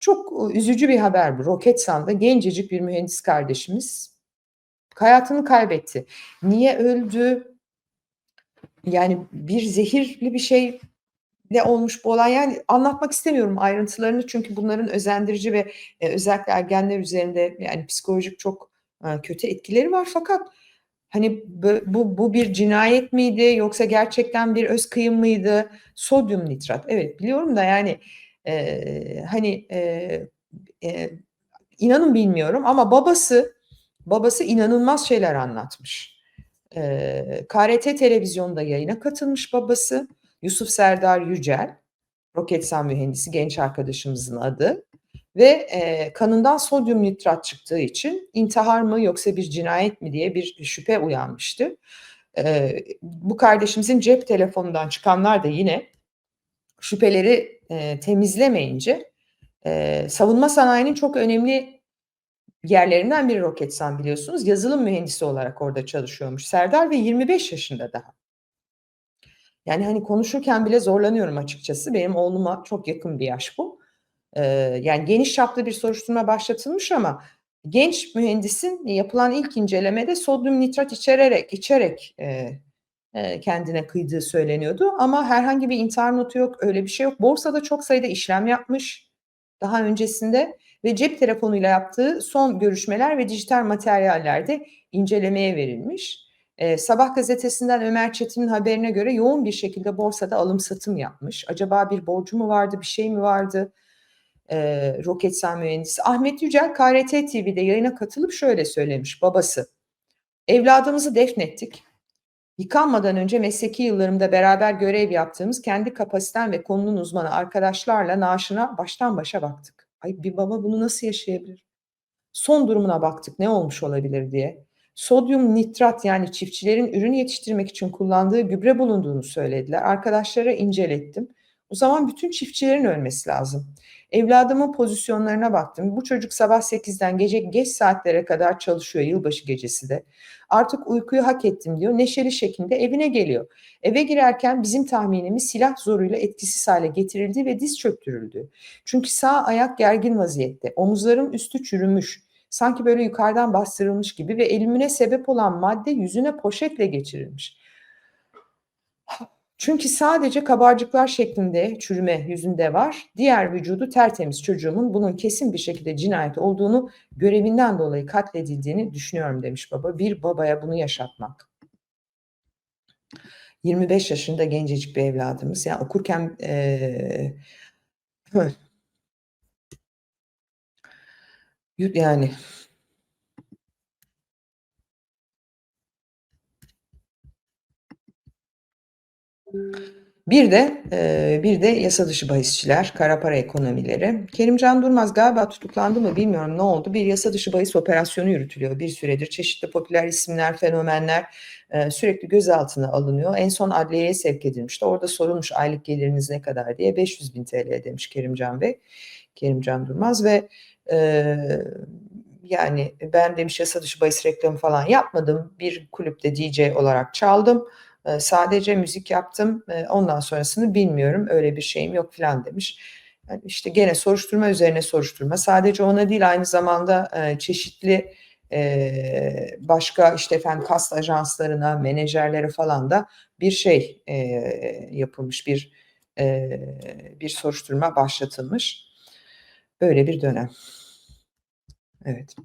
Çok, üzücü bir haber bu. Roketsan'da gencecik bir mühendis kardeşimiz hayatını kaybetti. Niye öldü? Yani bir zehirli bir şeyle olmuş bu olay. Yani anlatmak istemiyorum ayrıntılarını çünkü bunların özendirici ve, eee, özellikle ergenler üzerinde yani psikolojik çok, eee, kötü etkileri var. Fakat hani bö bu bu bir cinayet miydi yoksa gerçekten bir özkıyım mıydı? Sodyum nitrat. Evet, biliyorum da yani, eee, hani, eee, eee, inanın bilmiyorum ama babası babası inanılmaz şeyler anlatmış. Eee, KRT Televizyonu'nda yayına katılmış babası Yusuf Serdar Yücel, Roketsan mühendisi genç arkadaşımızın adı ve, eee, kanından sodyum nitrat çıktığı için intihar mı yoksa bir cinayet mi diye bir şüphe uyanmıştı. Eee, bu kardeşimizin cep telefonundan çıkanlar da yine şüpheleri, eee, temizlemeyince, eee, savunma sanayinin çok önemli yerlerinden biri Roketsan biliyorsunuz. Yazılım mühendisi olarak orada çalışıyormuş Serdar ve 25 yaşında daha. Yani, hani, konuşurken bile zorlanıyorum açıkçası. Benim oğluma çok yakın bir yaş bu. Eee, yani geniş çaplı bir soruşturma başlatılmış ama genç mühendisin yapılan ilk incelemede sodyum nitrat içererek içerek, eee, kendine kıydığı söyleniyordu ama herhangi bir intihar notu yok, öyle bir şey yok. Borsada çok sayıda işlem yapmış daha öncesinde ve cep telefonuyla yaptığı son görüşmeler ve dijital materyaller de incelemeye verilmiş. Eee, Sabah gazetesinden Ömer Çetin'in haberine göre yoğun bir şekilde borsada alım satım yapmış. Acaba bir borcu mu vardı, bir şey mi vardı? Eee, Roketsan mühendisi Ahmet Yücel KRT TV'de yayına katılıp şöyle söylemiş babası: "Evladımızı defnettik. Yıkanmadan önce mesleki yıllarımda beraber görev yaptığımız kendi kapasiten ve konunun uzmanı arkadaşlarla naaşına baştan başa baktık. Ay, bir baba bunu nasıl yaşayabilir? Son durumuna baktık, ne olmuş olabilir diye. Sodyum nitrat yani çiftçilerin ürün yetiştirmek için kullandığı gübre bulunduğunu söylediler. Arkadaşlara incelettim. O zaman bütün çiftçilerin ölmesi lazım. Evladımın pozisyonlarına baktım. Bu çocuk sabah 8'den gece geç saatlere kadar çalışıyor yılbaşı gecesi de. Artık uykuyu hak ettim diyor. Neşeli şekilde evine geliyor. Eve girerken bizim tahminimiz silah zoruyla etkisiz hale getirildi ve diz çöktürüldü. Çünkü sağ ayak gergin vaziyette. Omuzların üstü çürümüş. Sanki böyle yukarıdan bastırılmış gibi ve ölümüne sebep olan madde yüzüne poşetle geçirilmiş. Çünkü sadece kabarcıklar şeklinde çürüme yüzünde var. Diğer vücudu tertemiz çocuğumun bunun kesin bir şekilde cinayet olduğunu, görevinden dolayı katledildiğini düşünüyorum demiş baba. Bir babaya bunu yaşatmak. 25 yaşında gencecik bir evladımız. Yani okurken eee Yani. Bir de, eee, bir de yasa dışı bahisçiler, kara para ekonomileri. Kerimcan Durmaz galiba tutuklandı mı bilmiyorum ne oldu? Bir yasa dışı bahis operasyonu yürütülüyor bir süredir. Çeşitli popüler isimler, fenomenler, eee, sürekli gözaltına alınıyor. En son adliyeye sevk edilmişti. Orada sorulmuş aylık geliriniz ne kadar diye. "₺500.000 demiş Kerimcan Bey, Kerimcan Durmaz ve, eee, yani ben demiş yasa dışı bahis reklamı falan yapmadım. Bir kulüpte DJ olarak çaldım. Eee, sadece müzik yaptım. Eee, ondan sonrasını bilmiyorum. Öyle bir şeyim yok filan demiş. Yani işte gene soruşturma üzerine soruşturma. Sadece ona değil aynı zamanda, eee, çeşitli, eee, başka işte efendim kast ajanslarına, menajerlere falan da bir şey, yapılmış. Bir, bir soruşturma başlatılmış. Böyle bir dönem. Evet.